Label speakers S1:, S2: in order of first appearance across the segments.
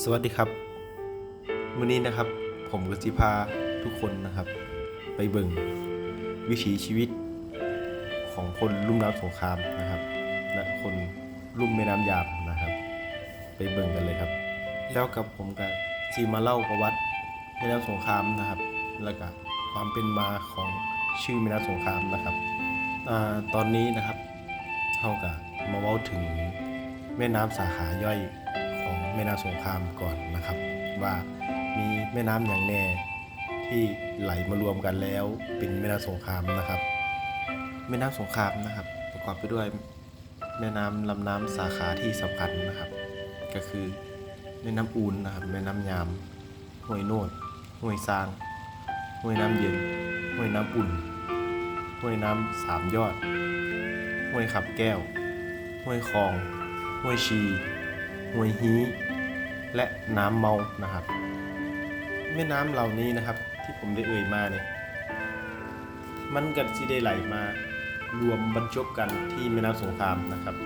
S1: สวัสดีครับมื้อนี้นะครับผมก็สิพาทุกคนนะครับ ไปเบิ่งวิถีชีวิตของคนลุ่มน้ำสงครามนะครับ และคนลุ่มแม่น้ำยามนะครับ ไปเบิ่งกันเลยครับ แล้วกับผมก็สิมาเล่าประวัติแม่น้ำสงครามนะครับ แล้วก็ความเป็นมาของชื่อแม่น้ำสงครามนะครับอตอนนี้นะครับเฮาก็มาเว้าถึงแม่น้ำสาขาย่อย ของแม่น้ำสงครามก่อนนะครับ ว่ามีแม่น้ำอย่างแน่ที่ไหลมารวมกันแล้วเป็นแม่น้ำสงครามนะครับ แม่น้ำสงครามนะครับ ประกอบไปด้วยแม่น้ำลำน้ำสาขาที่สำคัญนะครับ ก็คือแม่น้ำอูนนะครับแม่น้ำยามห้วยโนดห้วยซางห้วยน้ำเย็นห้วยน้ำอุ่นห้วยน้ำสามยอดห้วยขับแก้วห้วยคลองห้วยชี ห้วยฮีและน้ำเมานะครับ แม่น้ำเหล่านี้นะครับ ที่ผมได้เอ่ยมาเนี่ยมันก็สิได้ไหลมารวมบรรจบกันที่แม่น้ำสงครามนะครับ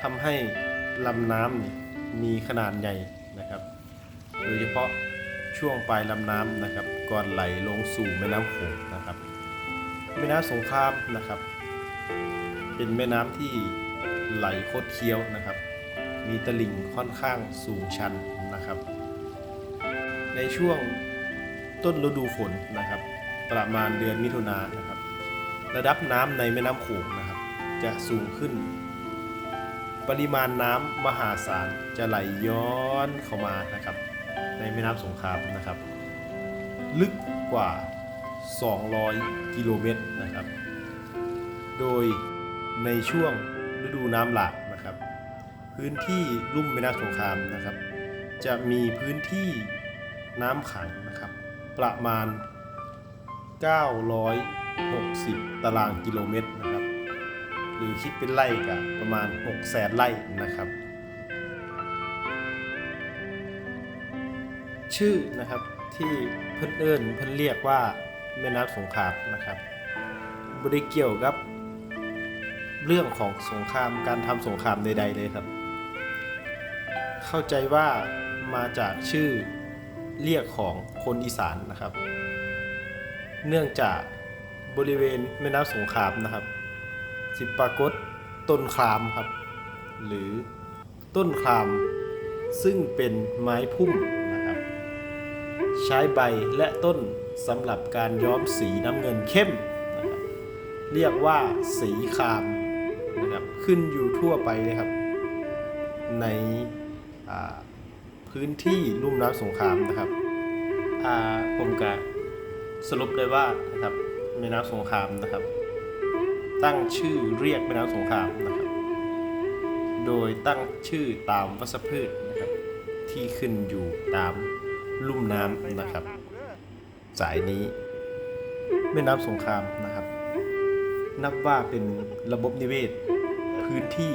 S1: ทำให้ลำน้ำมีขนาดใหญ่นะครับ โดยเฉพาะช่วงปลายลำน้ำนะครับ ก่อนไหลลงสู่แม่น้ำโขงนะครับ แม่น้ำสงครามนะครับ เป็นแม่น้ำที่ไหลโคดเคี้ยวนะครับ มีตลิ่งค่อนข้างสูงชันนะครับ ในช่วงต้นฤดูฝนนะครับ ประมาณเดือนมิถุนายนนะครับ ระดับน้ำในแม่น้ำโขงนะครับ จะสูงขึ้น ปริมาณน้ำมหาศาลจะไหลย้อนเข้ามานะครับ ในแม่น้ำสงครามนะครับ ลึกกว่า 200 กิโลเมตรนะครับ โดยในช่วงฤดูน้ำหลาก พื้นที่ลุ่มแม่น้ำสงครามนะครับ จะมีพื้นที่น้ำขังนะครับ ประมาณ 960 ตารางกิโลเมตรนะครับ หรือคิดเป็นไร่กับประมาณ 6 แสนไร่นะครับ ชื่อนะครับที่เพิ่นเอิ้นเพิ่นเรียกว่าแม่น้ำสงครามนะครับบริเกี่ยวกับเรื่องของสงครามการทำสงครามใด ๆ เลยครับ เข้าใจว่ามาจากชื่อเรียกของคนอีสานนะครับ เนื่องจากบริเวณแม่น้ำสงครามนะครับ สิปรากฏต้นครามครับ หรือต้นคราม ซึ่งเป็นไม้พุ่มนะครับ ใช้ใบและต้นสำหรับการย้อมสีน้ำเงินเข้มนะครับเรียกว่าสีครามนะครับขึ้นอยู่ทั่วไปเลยครับ ใน พื้นที่ลุ่มน้ำสงครามนะครับผมกะสรุปได้ว่านะครับแม่น้ำสงครามนะครับ ตั้งชื่อเรียกแม่น้ำสงครามนะครับ โดยตั้งชื่อตามวัชพืชนะครับที่ขึ้นอยู่ตามลุ่มน้ำนะครับ สายนี้แม่น้ำสงครามนะครับ นับว่าเป็นระบบนิเวศ พื้นที่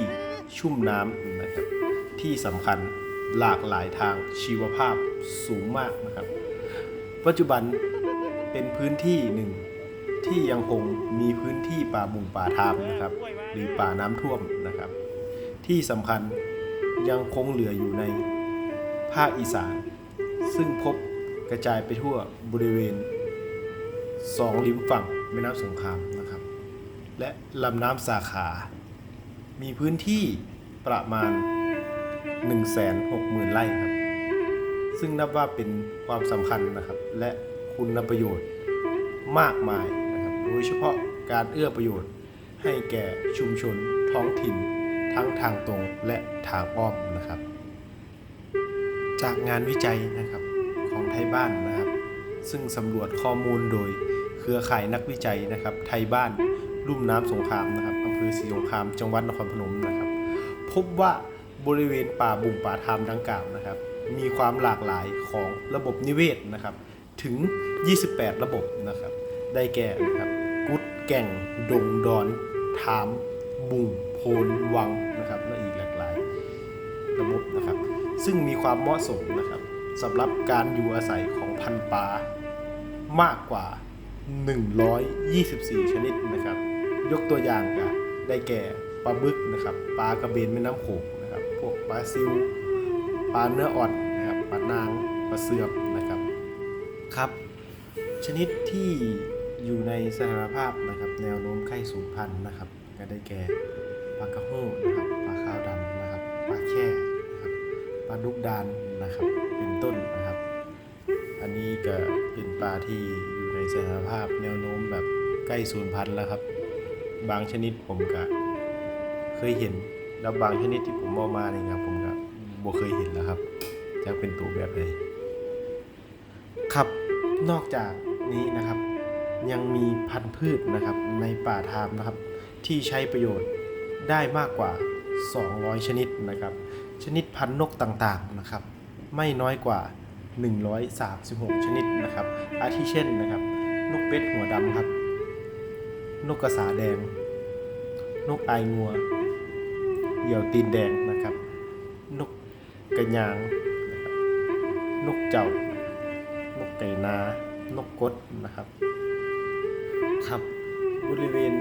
S1: ชุ่มน้ำนะครับที่สำคัญ หลากหลายทางชีวภาพสูงมากนะครับ ปัจจุบันเป็นพื้นที่หนึ่งที่ยังคงมีพื้นที่ป่าบุงป่าทามนะครับ หรือป่าน้ำท่วมนะครับ ที่สำคัญยังคงเหลืออยู่ในภาคอีสาน ซึ่งพบกระจายไปทั่วบริเวณสองริมฝั่งแม่น้ำสงครามนะครับ และลำน้ำสาขา มีพื้นที่ประมาณ 160,000 ไร่ครับ ซึ่งนับว่าเป็นความสำคัญนะครับ และคุณประโยชน์มากมายนะครับ โดยเฉพาะการเอื้อประโยชน์ให้แก่ชุมชนท้องถิ่น ทั้งทางตรงและทางอ้อมนะครับ จากงานวิจัยนะครับของไทยบ้านนะครับ ซึ่งสำรวจข้อมูลโดยเครือข่ายนักวิจัยนะครับ ไทยบ้านลุ่มน้ำสงครามนะครับอำเภอศรีสงครามจังหวัดนครพนมนะครับ พบว่า บริเวณป่าบุ่งป่าทามดังกล่าวนะครับ มีความหลากหลายของระบบนิเวศนะครับ ถึง 28 ระบบนะครับ ได้แก่นะครับกุดแก่ง ดงดอนถาม บุ่งโพนวังนะครับและอีกหลากหลายระบบนะครับ ซึ่งมีความเหมาะสมนะครับสำหรับการอยู่อาศัยของพันธุ์ปลามากกว่า 124 ชนิดนะครับ ยกตัวอย่างก็ได้แก่ปลาบึกนะครับ ปลากระเบนแม่น้ำโขง ปลาซิวปลาเนื้ออ่อนนะครับปลานางปลาเสือบนะครับครับ ชนิดที่อยู่ในสถานภาพนะครับ แนวโน้มไข้สูงพันธุ์นะครับ ก็ได้แก่ปลากระโห้นะครับปลาขาวดำนะครับปลาแค่นะครับปลาดุกดานนะครับ เป็นต้นนะครับ อันนี้ก็เป็นปลาที่อยู่ในสถานภาพแนวโน้มแบบใกล้สูญพันธุ์แล้วครับ บางชนิดผมก็เคยเห็น แล้วบางชนิดที่ผมเอามาเนี่ยครับผมก็บ่เคยเห็นแล้วครับจะเป็นตัวแบบไหนครับนอกจากนี้นะครับ ยังมีพันธุ์พืชนะครับในป่าทามนะครับ ที่ใช้ประโยชน์ได้มากกว่า 200 ชนิดนะครับ ชนิดพันธุ์นกต่างๆนะครับ ไม่น้อยกว่า 136 ชนิดนะครับอาทิเช่นนะครับ นกเป็ดหัวดำครับ นกกระสาแดง นกอายงัว เหยี่ยวตีนแดงนะครับ นกกระยางนกเจ้านกไก่นานกกดนะครับ ครับบริเวณ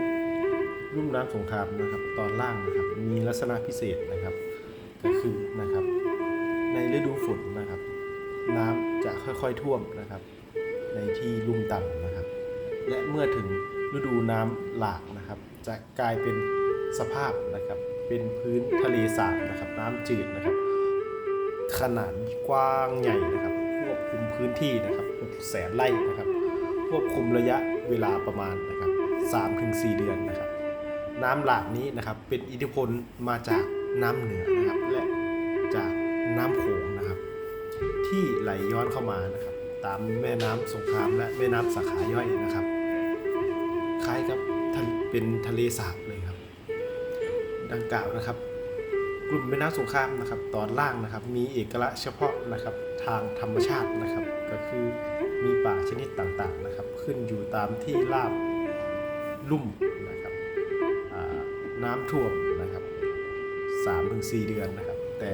S1: ลุ่มน้ำสงครามนะครับ ตอนล่างนะครับ มีลักษณะพิเศษนะครับ ก็คือนะครับ ในฤดูฝนนะครับ น้ำจะค่อยๆท่วมนะครับ ในที่ลุ่มต่ำนะครับ และเมื่อถึงฤดูน้ำหลากนะครับ จะกลายเป็นสภาพนะครับ เป็นพื้นทะเลสาบนะครับ น้ำจืดนะครับ ขนาดกว้างใหญ่นะครับควบคุมพื้นที่นะครับ6แสนไร่นะครับ ควบคุมระยะเวลาประมาณนะครับ3-4 เดือนนะครับ น้ำหลากนี้นะครับเป็นอิทธิพลมาจากน้ำเหนือนะครับ และจากน้ำโขงนะครับ ที่ไหลย้อนเข้ามานะครับ ตามแม่น้ำสงครามและแม่น้ำสาขาย่อยนะครับ คล้ายกับเป็นทะเลสาบ ดังกล่าวนะครับ กลุ่มแม่น้ำสงครามนะครับ ตอนล่างนะครับ มีเอกลักษณ์เฉพาะนะครับทางธรรมชาตินะครับ ก็คือมีป่าชนิดต่างๆนะครับ ขึ้นอยู่ตามที่ราบลุ่มนะครับน้ำท่วมนะครับ3-4 เดือนนะครับ แต่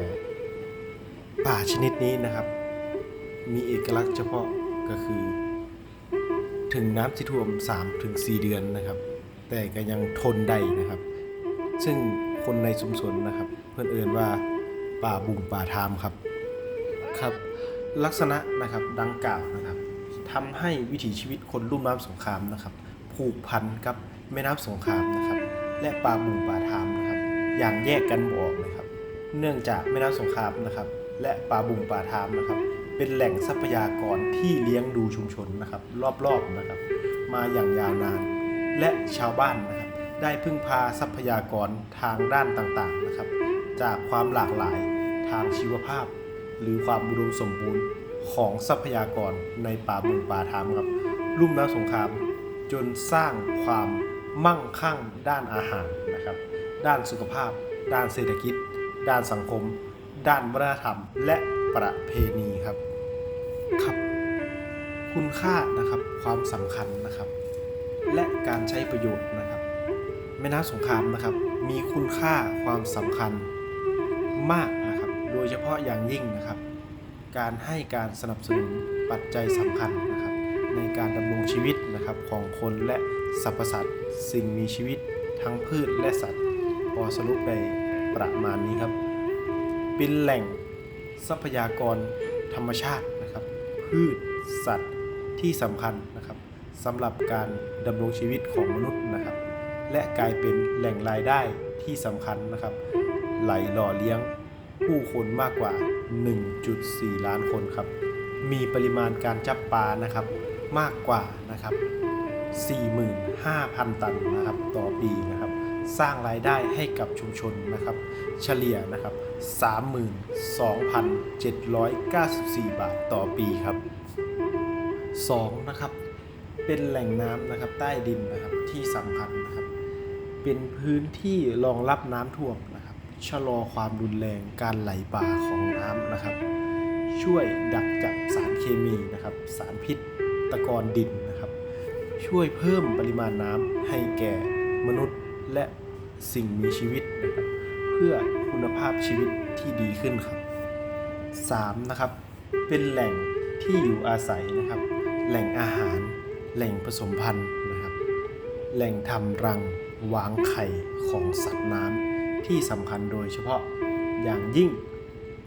S1: ป่าชนิดนี้นะครับ มีเอกลักษณ์เฉพาะก็คือ ถึงน้ำที่ท่วม 3-4 เดือนนะครับ แต่ก็ยังทนได้นะครับ ซึ่ง คนในชุมชนนะครับ เพื่อนเอ่นว่าป่าบุ่งป่าทามครับครับ ลักษณะนะครับดังกล่าวนะครับทำให้วิถีชีวิตคนลุ่มน้ำสงครามนะครับ ผูกพันกับแม่น้ำสงครามนะครับ และป่าบุ่งป่าทามนะครับ อย่างแยกกันบออกเลยครับ เนื่องจากแม่น้ำสงครามนะครับ และป่าบุ่งป่าทามนะครับ เป็นแหล่งทรัพยากรที่เลี้ยงดูชุมชนนะครับ รอบๆนะครับ มาอย่างยาวนานและชาวบ้านนะครับ ได้พึ่งพาทรัพยากรทางด้านต่างๆนะครับ จากความหลากหลายทางชีวภาพ หรือความอุดมสมบูรณ์ของทรัพยากรในป่าบุงป่าทามครับลุ่มน้ำสงคราม จนสร้างความมั่งคั่งด้านอาหารนะครับ ด้านสุขภาพ ด้านเศรษฐกิจ ด้านสังคม ด้านวัฒนธรรม และประเพณีครับครับ คุณค่านะครับความสำคัญนะครับ และการใช้ประโยชน์นะ แม่น้ำสงครามนะครับ มีคุณค่าความสำคัญมากนะครับ โดยเฉพาะอย่างยิ่งนะครับ การให้การสนับสนุนปัจจัยสำคัญนะครับ ในการดำรงชีวิตนะครับของคนและสรรพสัตว์สิ่งมีชีวิตทั้งพืชและสัตว์พอสรุปได้ประมาณนี้ครับ เป็นแหล่งทรัพยากรธรรมชาตินะครับ พืชสัตว์ที่สำคัญนะครับสำหรับการดำรงชีวิตของมนุษย์นะครับ และกลายเป็นแหล่งรายได้ที่สำคัญนะครับ ไหลหล่อเลี้ยงผู้คนมากกว่า 1.4 ล้านคนครับ มีปริมาณการจับปลานะครับมากกว่านะครับ 45,000 ตันนะครับต่อปีนะครับ สร้างรายได้ให้กับชุมชนนะครับ เฉลี่ยนะครับ 32,794 บาทต่อปีครับ 2. นะครับ เป็นแหล่งน้ำนะครับใต้ดินนะครับที่สำคัญนะครับ เป็นพื้นที่รองรับน้ำท่วมนะครับ ชะลอความรุนแรงการไหลบ่าของน้ำนะครับ ช่วยดักจับสารเคมีนะครับ สารพิษตะกอนดินนะครับ ช่วยเพิ่มปริมาณน้ำให้แก่มนุษย์และสิ่งมีชีวิตนะครับเพื่อคุณภาพชีวิตที่ดีขึ้นครับ 3. นะครับ เป็นแหล่งที่อยู่อาศัยนะครับ แหล่งอาหาร แหล่งผสมพันธุ์นะครับ แหล่งทำรัง วางไข่ของสัตว์น้ำที่สำคัญโดยเฉพาะอย่างยิ่ง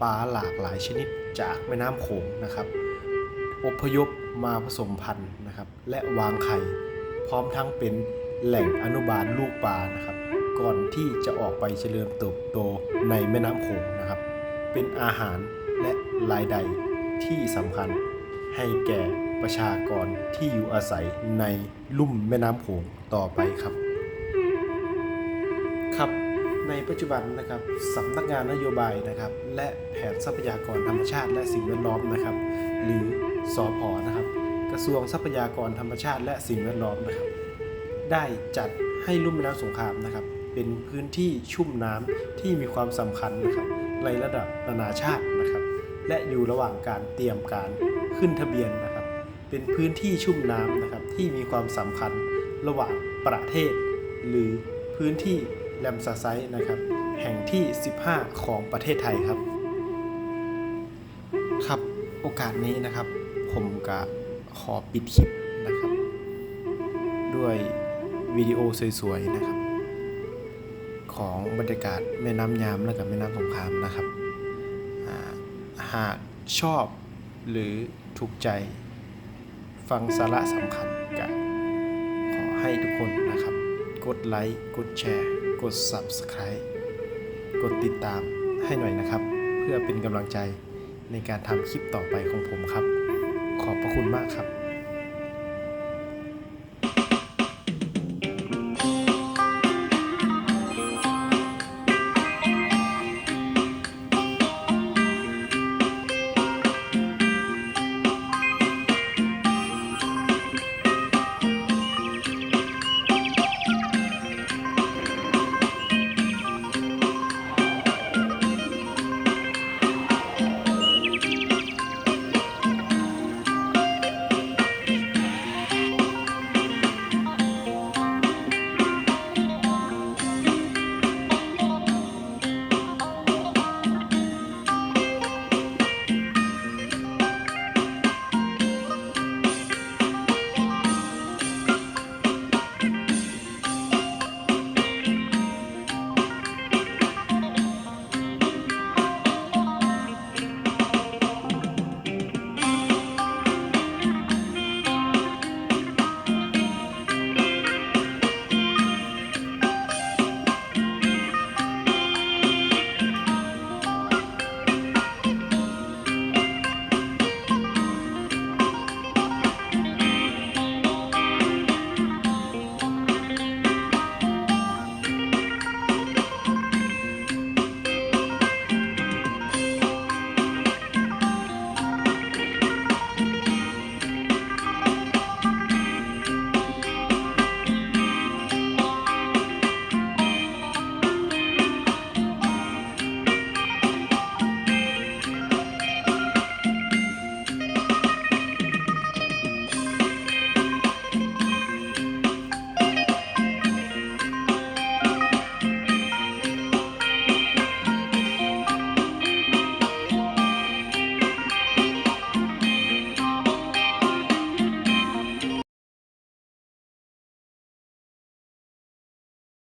S1: ปลาหลากหลายชนิดจากแม่น้ำโขงนะครับอพยพมาผสมพันธุ์นะครับ และวางไข่พร้อมทั้งเป็นแหล่งอนุบาลลูกปลานะครับ ก่อนที่จะออกไปเจริญเติบโตในแม่น้ำโขงนะครับ เป็นอาหารและรายได้ที่สำคัญให้แก่ประชากรที่อยู่อาศัยในลุ่มแม่น้ำโขงต่อไปครับ ครับในปัจจุบันนะครับสำนักงานนโยบายนะครับ และแผนทรัพยากรธรรมชาติ และสิ่งแวดล้อมนะครับ หรือสอพอนะครับ กระทรวงทรัพยากรธรรมชาติ และสิ่งแวดล้อมนะครับ ได้จัดให้ลุ่มแม่น้ำสงครามนะครับ เป็นพื้นที่ชุ่มน้ำที่มีความสำคัญนะครับ ในระดับนานาชาตินะครับ และอยู่ระหว่างการเตรียมการขึ้นทะเบียนนะครับ เป็นพื้นที่ชุ่มน้ำนะครับที่มีความสำคัญระหว่างประเทศ หรือพื้นที่ แลมซาไซต์นะครับ แห่งที่ 15 ของประเทศไทยครับ ครับโอกาสนี้นะครับ ผมก็ขอปิดคลิปนะครับ ด้วยวิดีโอสวยๆนะครับ ของบรรยากาศแม่น้ำยามและกับแม่น้ำสงครามนะครับ หากชอบหรือถูกใจฟังสาระสำคัญก็ขอให้ทุกคนนะครับ กดไลค์ กดแชร์ กด Subscribe กดติดตามให้หน่อยนะครับ เพื่อเป็นกำลังใจในการทำคลิปต่อไปของผมครับ ขอบพระคุณมากครับ